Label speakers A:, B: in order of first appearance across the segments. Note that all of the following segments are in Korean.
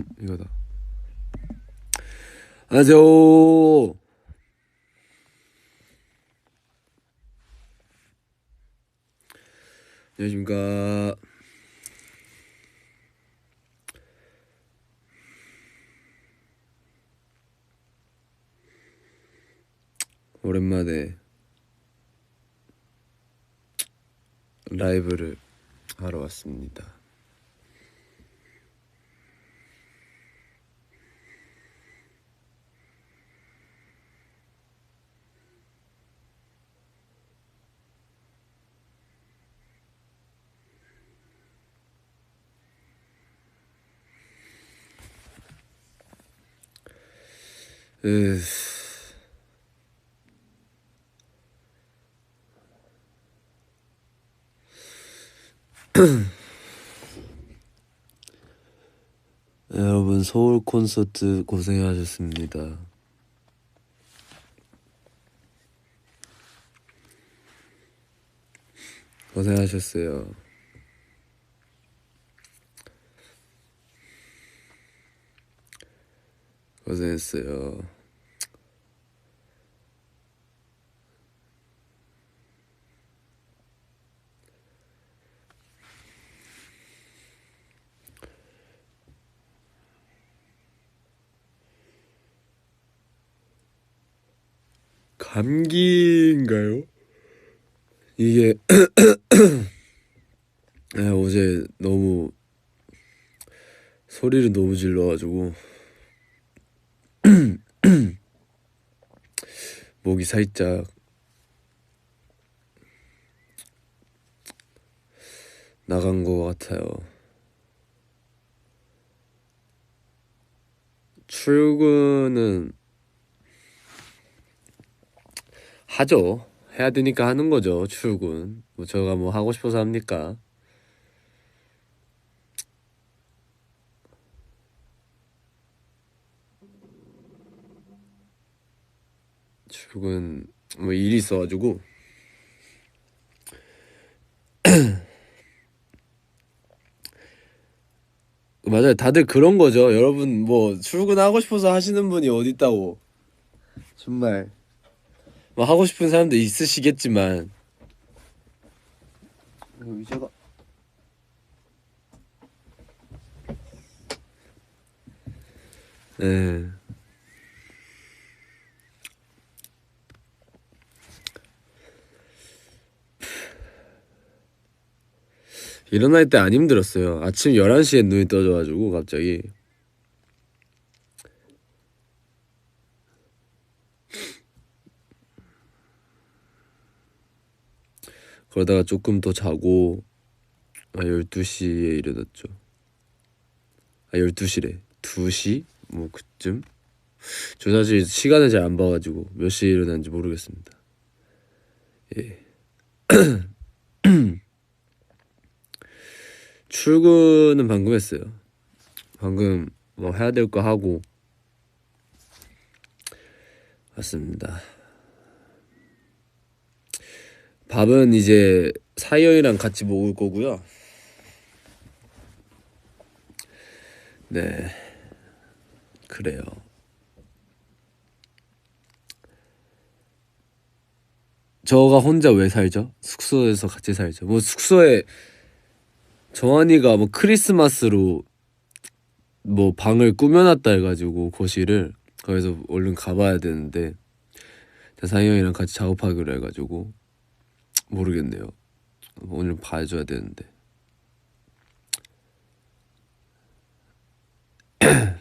A: 음 이거다. 안녕하세요. 안녕하십니까. 오랜만에 라이브를 하러 왔습니다. 으... 여러분 서울 콘서트 고생하셨습니다. 고생하셨어요. 고생했어요. 감기인가요? 이게 네, 어제 너무 소리를 너무 질러가지고 목이 살짝 나간 것 같아요. 출근은 하죠. 해야 되니까 하는 거죠. 출근. 뭐 제가 뭐 하고 싶어서 합니까? 출근 뭐 일이 있어가지고 맞아요. 다들 그런 거죠. 여러분 뭐 출근하고 싶어서 하시는 분이 어디 있다고. 정말 뭐 하고 싶은 사람도 있으시겠지만 어, 의자가 네. 일어날 때 안 힘들었어요. 아침 11시에 눈이 떠져가지고 갑자기 그러다가 조금 더 자고 아 12시에 일어났죠. 아 12시래. 2시? 뭐 그쯤? 저 사실 시간을 잘 안 봐가지고 몇 시에 일어났는지 모르겠습니다. 예. 출근은 방금 했어요. 방금 뭐 해야 될 거 하고 왔습니다. 밥은 이제 사이언이랑 같이 먹을 거고요. 네. 그래요. 저가 혼자 왜 살죠? 숙소에서 같이 살죠. 뭐 숙소에 정한이가 뭐 크리스마스로 뭐 방을 꾸며놨다 해가지고 거실을 거기서 얼른 가봐야 되는데 대상이 형이랑 같이 작업하기로 해가지고 모르겠네요. 오늘 봐줘야 되는데.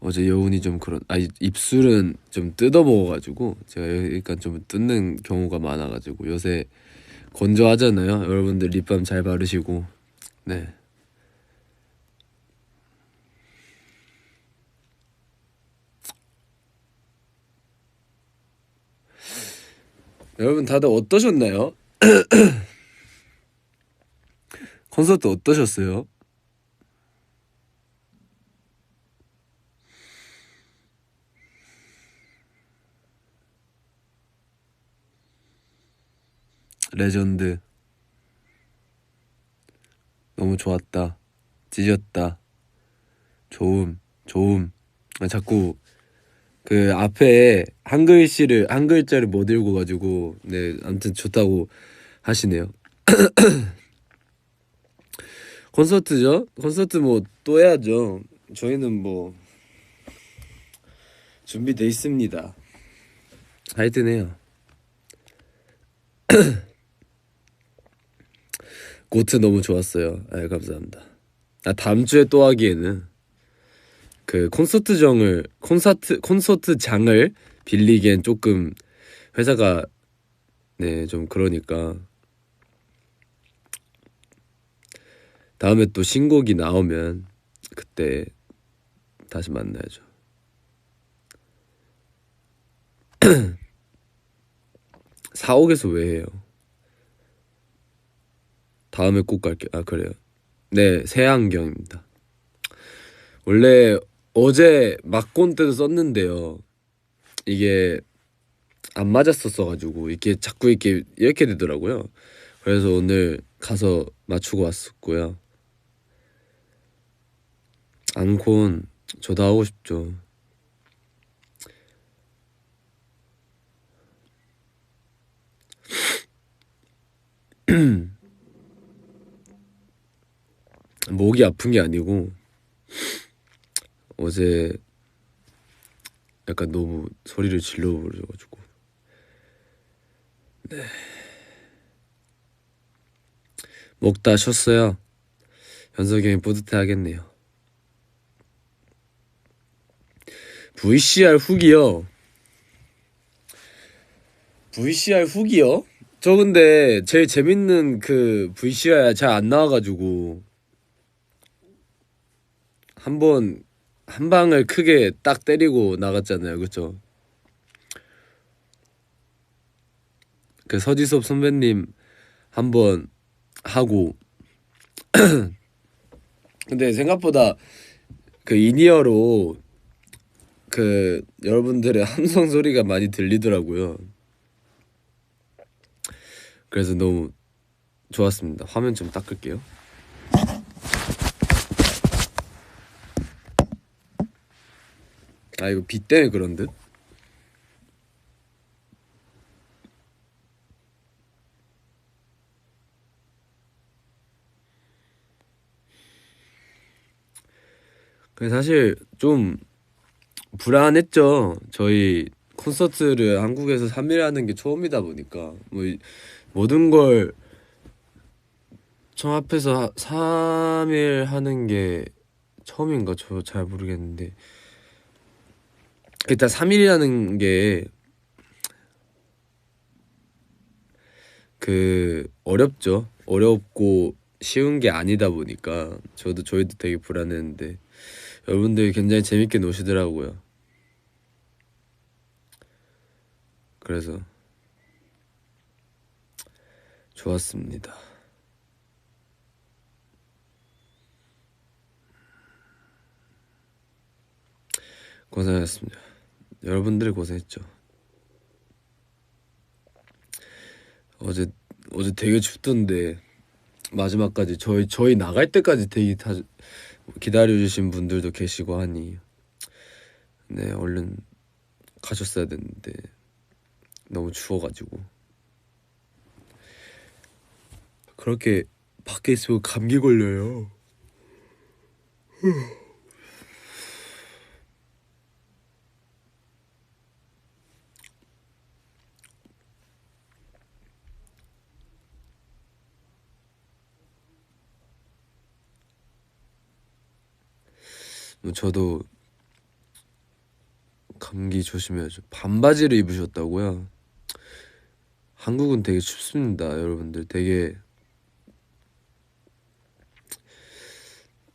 A: 어제 여운이 좀 그런 아 입술은 좀 뜯어 먹어가지고 제가 약간 좀 뜯는 경우가 많아가지고 요새 건조하잖아요 여러분들 립밤 잘 바르시고 네 여러분 다들 어떠셨나요? 콘서트 어떠셨어요? 레전드. 너무 좋았다. 찢었다. 좋음 좋음. 아, 자꾸 그 앞에 한 글씨를 한 글자를 못 읽어가지고 네 아무튼 좋다고 하시네요. 콘서트죠? 콘서트 뭐 또 해야죠. 저희는 뭐 준비돼 있습니다. 하여튼 해요 고트 너무 좋았어요. 아 감사합니다. 아 다음 주에 또 하기에는 그 콘서트장을 콘서트 콘서트장을 빌리기엔 조금 회사가 네 좀 그러니까 다음에 또 신곡이 나오면 그때 다시 만나야죠. 사옥에서 왜 해요? 다음에 꼭 갈게요. 아 그래요. 네, 새안경입니다. 원래 어제 막곤 때도 썼는데요. 이게 안 맞았었어가지고 이게 자꾸 이렇게 이렇게 되더라고요. 그래서 오늘 가서 맞추고 왔었고요. 안콘 저도 하고 싶죠. 목이 아픈 게 아니고 어제 약간 너무 소리를 질러버려가지고 네. 먹다 쉬었어요. 현석이 형이 뿌듯해하겠네요. VCR 후기요. VCR 후기요? 저 근데 제일 재밌는 그 VCR 잘 안 나와가지고 한 번 한 방을 크게 딱 때리고 나갔잖아요, 그렇죠? 그 서지섭 선배님 한 번 하고 근데 생각보다 그 인이어로 그 여러분들의 함성 소리가 많이 들리더라고요. 그래서 너무 좋았습니다. 화면 좀 닦을게요. 아 이거 비 때문에 그런 듯? 그 사실 좀 불안했죠. 저희 콘서트를 한국에서 3일 하는 게 처음이다 보니까 뭐 이- 모든 걸 청합해서 3일 하는 게 처음인가 저 잘 모르겠는데 일단 3일이라는 게 그 어렵죠. 어렵고 쉬운 게 아니다 보니까 저도 저희도 되게 불안했는데 여러분들이 굉장히 재밌게 노시더라고요. 그래서 좋았습니다. 고생하셨습니다. 여러분들 고생했죠. 어제 어제 되게 춥던데 마지막까지 저희 저희 나갈 때까지 되게 다 기다려 주신 분들도 계시고 하니 네 얼른 가셨어야 됐는데 너무 추워가지고 그렇게 밖에 있으면 감기 걸려요. 저도 감기 조심해야죠. 반바지를 입으셨다고요? 한국은 되게 춥습니다, 여러분들. 되게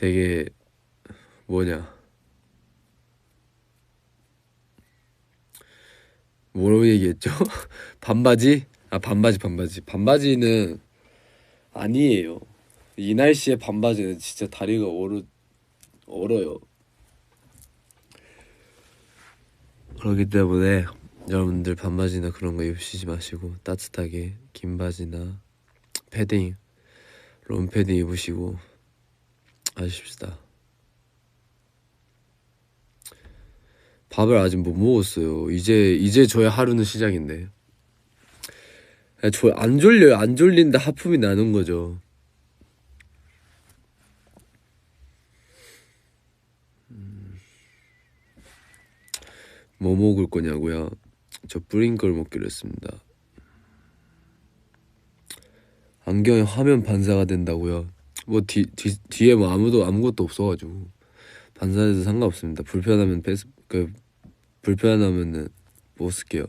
A: 되게 뭐냐 뭐라고 얘기했죠? 반바지? 아 반바지 반바지 반바지는 아니에요. 이 날씨에 반바지는 진짜 다리가 얼어 얼어요. 그렇기 때문에 여러분들 반바지나 그런 거 입으시지 마시고 따뜻하게 긴 바지나 패딩 롬 패딩 입으시고 하십시다. 밥을 아직 못 먹었어요. 이제 이제 저의 하루는 시작인데. 저 안 졸려요. 안 졸린데 하품이 나는 거죠. 뭐 먹을 거냐고요? 저 뿌링걸 먹기로 했습니다. 안경에 화면 반사가 된다고요? 뭐 뒤, 뒤, 뒤에 뭐 아무도 아무것도 없어가지고 반사해도 상관없습니다. 불편하면 패스 그 불편하면은 못 쓸게요.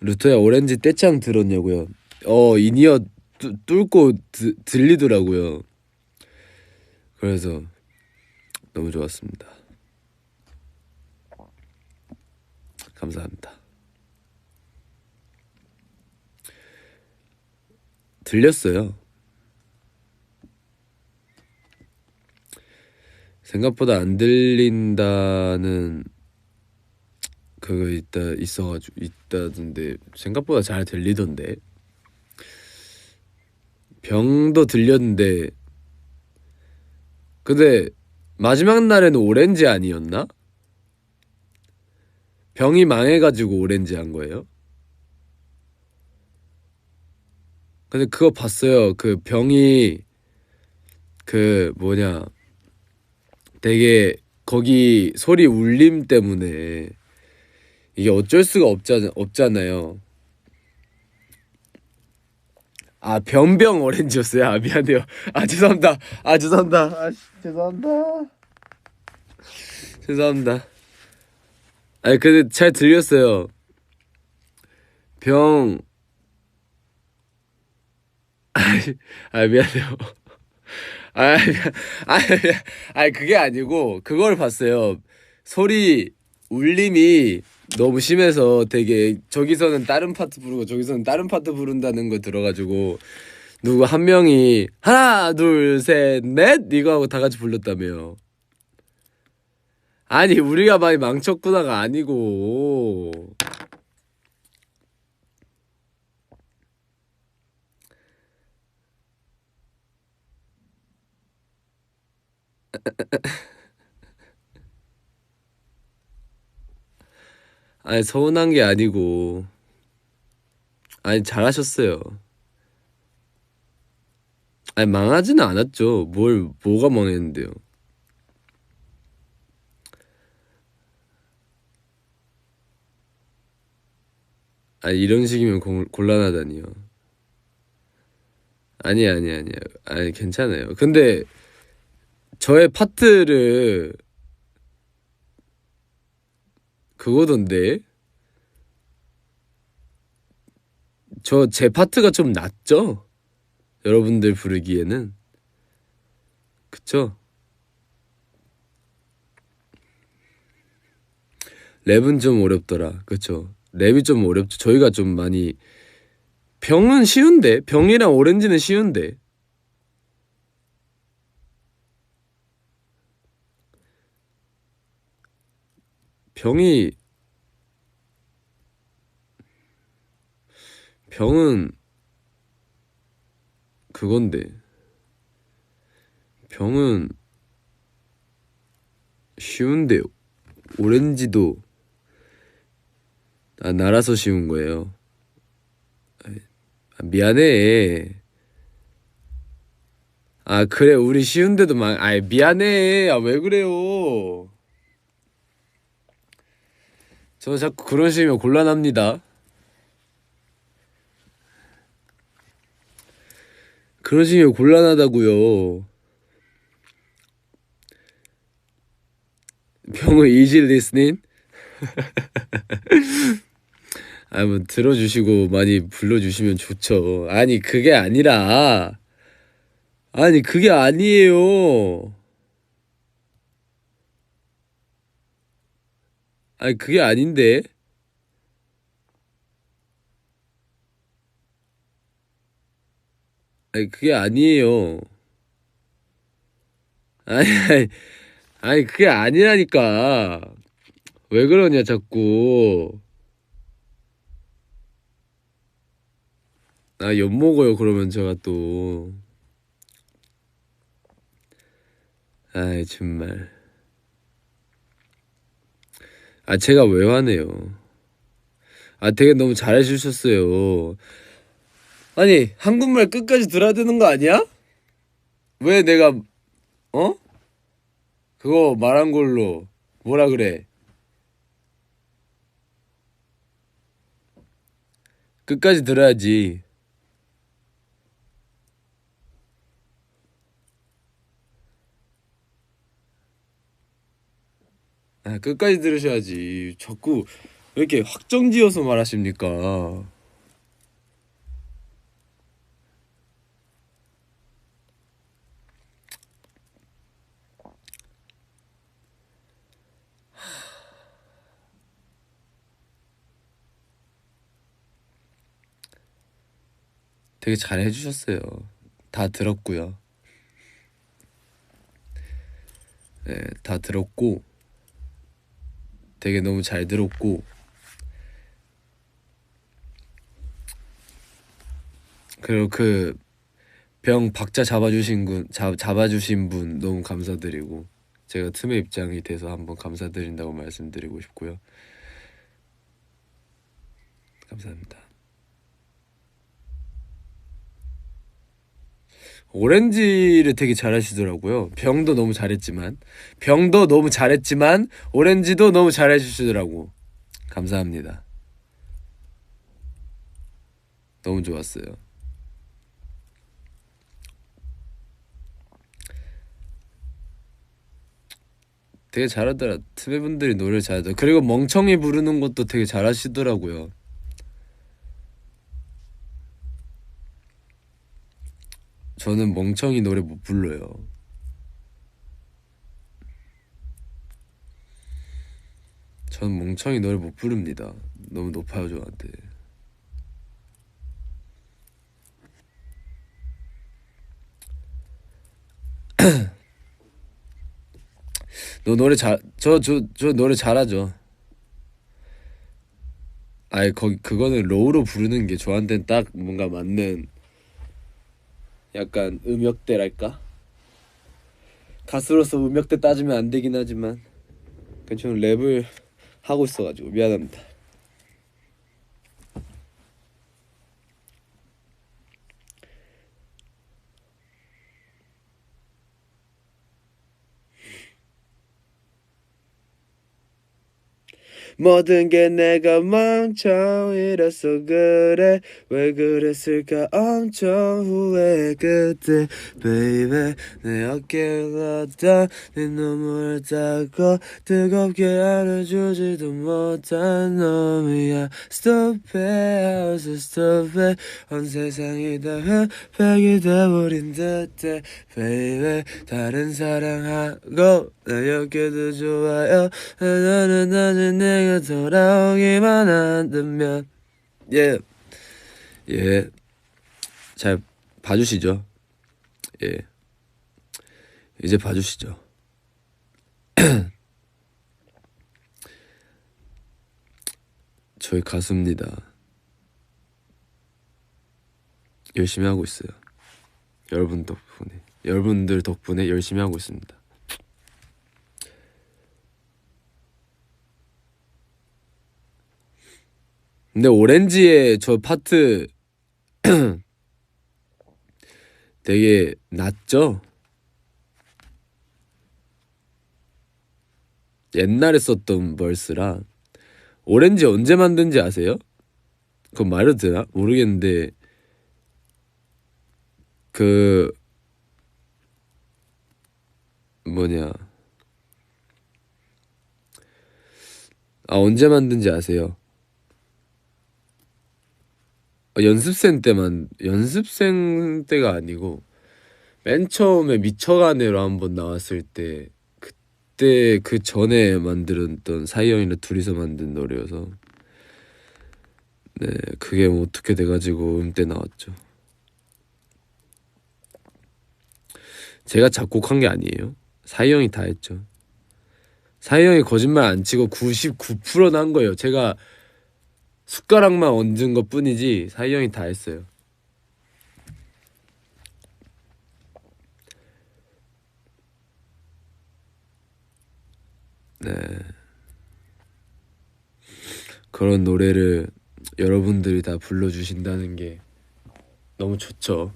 A: 루터야 오렌지 떼창 들었냐고요? 어 인이어 뚜, 뚫고 드, 들리더라고요. 그래서 너무 좋았습니다. 감사합니다. 들렸어요. 생각보다 안 들린다는 그거 있다 있어가지고 있다던데 생각보다 잘 들리던데 병도 들렸는데 근데 마지막 날에는 오렌지 아니었나? 병이 망해가지고 오렌지 한 거예요? 근데 그거 봤어요. 그 병이 그 뭐냐 되게 거기 소리 울림 때문에 이게 어쩔 수가 없잖아, 없잖아요. 아 변병 오렌지였어요. 아 미안해요. 아 죄송합니다. 아 죄송합니다. 아 죄송합니다. 죄송합니다. 아니 근데 잘 들렸어요. 병. 아 미안해요. 아, 아, 아, 그게 아니고 그걸 봤어요. 소리 울림이 너무 심해서 되게 저기서는 다른 파트 부르고 저기서는 다른 파트 부른다는 거 들어가지고 누구 한 명이 하나 둘 셋 넷 이거 하고 다 같이 불렀다며요. 아니 우리가 많이 망쳤구나가 아니고 아니 서운한 게 아니고 아니 잘하셨어요. 아니 망하지는 않았죠. 뭘 뭐가 망했는데요. 아 이런 식이면 곤, 곤란하다니요. 아니 아니 아니요. 아니 괜찮아요. 근데 저의 파트를 그거던데 저 제 파트가 좀 낫죠? 여러분들 부르기에는 그쵸? 랩은 좀 어렵더라 그쵸? 랩이 좀 어렵죠 저희가 좀 많이 병은 쉬운데 병이랑 오렌지는 쉬운데 병이 병은 그건데 병은 쉬운데 오렌지도 아 날아서 쉬운 거예요. 아, 미안해. 아 그래 우리 쉬운데도 막 아 미안해. 아 왜 그래요? 저 자꾸 식이면 곤란합니다. 식이면 곤란하다고요. 병은 easy listening? 아, 뭐, 들어주시고 많이 불러주시면 좋죠. 아니, 그게 아니라, 아니, 그게 아니에요. 아니 그게 아닌데. 아니 그게 아니에요. 아니 아니 아니 그게 아니라니까. 왜 그러냐 자꾸. 아 엿먹어요 그러면 제가 또. 아이 정말 아 제가 왜 화내요 아 되게 너무 잘해주셨어요 아니 한국말 끝까지 들어야 되는 거 아니야? 왜 내가 어? 그거 말한 걸로 뭐라 그래? 끝까지 들어야지. 아, 끝까지 들으셔야지. 자꾸 왜 이렇게 확정지어서 말하십니까? 되게 잘 해주셨어요. 다 들었고요. 네, 다 들었고, 되게 너무 잘 들었고, 그리고 그 병 박자 잡아주신 분, 잡, 잡아주신 분 너무 감사드리고, 제가 틈의 입장이 돼서 한번 감사드린다고 말씀드리고 싶고요. 감사합니다. 오렌지를 되게 잘하시더라고요. 병도 너무 잘했지만 병도 너무 잘했지만 오렌지도 너무 잘해주시더라고. 감사합니다. 너무 좋았어요. 되게 잘하더라. 트베 분들이 노래 잘하더라. 그리고 멍청이 부르는 것도 되게 잘하시더라고요. 저는 멍청이 노래 못 불러요. 저는 멍청이 노래 못 부릅니다. 너무 높아요 저한테. 너 노래 잘, 저, 저, 저 노래 잘하죠. 아이, 거기, 그거는 로우로 부르는 게 저한테는 딱 뭔가 맞는 약간 음역대랄까? 가수로서 음역대 따지면 안 되긴 하지만 그 저는 랩을 하고 있어가지고 미안합니다. 모든 게 내가 멍청이라서 그래 왜 그랬을까 엄청 후회해 그때 baby 내 어깨를 걷다 네 눈물을 닦고 뜨겁게 안아주지도 못한 놈이야 Stop it so stop it 온 세상이 다 흑백이 돼버린 듯해 baby 다른 사랑하고 나 여기도 좋아요 나는 나는 내가 돌아오기만 한다면. 예. 예. 잘 봐주시죠. 예. 이제 봐주시죠. 저희 가수입니다. 열심히 하고 있어요. 여러분 덕분에. 여러분들 덕분에 열심히 하고 있습니다 근데 오렌지의 저 파트 되게 낮죠? 옛날에 썼던 벌스라 오렌지 언제 만든지 아세요? 그건 말해도 되나? 모르겠는데 그 뭐냐 아 언제 만든지 아세요? 어, 연습생 때만 연습생 때가 아니고 맨 처음에 미쳐가네로 한번 나왔을 때 그때 그 전에 만들었던 사이영이랑 둘이서 만든 노래여서 네 그게 뭐 어떻게 돼가지고 음때 나왔죠. 제가 작곡한 게 아니에요. 사이영이 다 했죠. 사이 형이 거짓말 안 치고 99%는 한 거예요. 제가 숟가락만 얹은 것 뿐이지 사이 형이 다 했어요. 네. 그런 노래를 여러분들이 다 불러주신다는 게 너무 좋죠.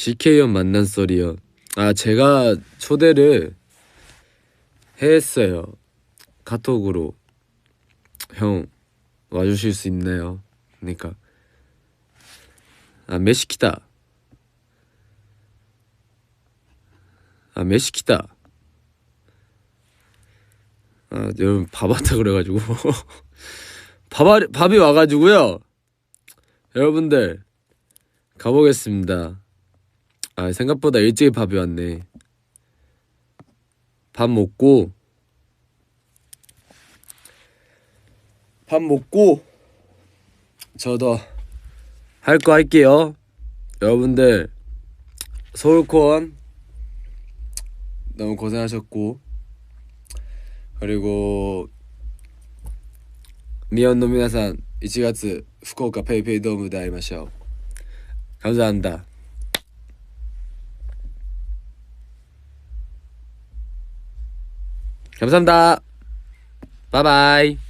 A: CK형 만난 썰이요. 아 제가 초대를 했어요. 카톡으로 형 와주실 수 있나요? 그러니까 아 메시키다. 아 메시키다. 아 여러분 밥 왔다 그래가지고 밥 밥이 와가지고요. 여러분들 가보겠습니다. 아 생각보다 일찍 밥이 왔네. 밥 먹고 밥 먹고 저도 할 거 할게요. 여러분들 서울콘 너무 고생하셨고 그리고 미연 노미나산 1月福岡ペイペイドームで会いましょう 감사합니다. 감사합니다. 바이바이.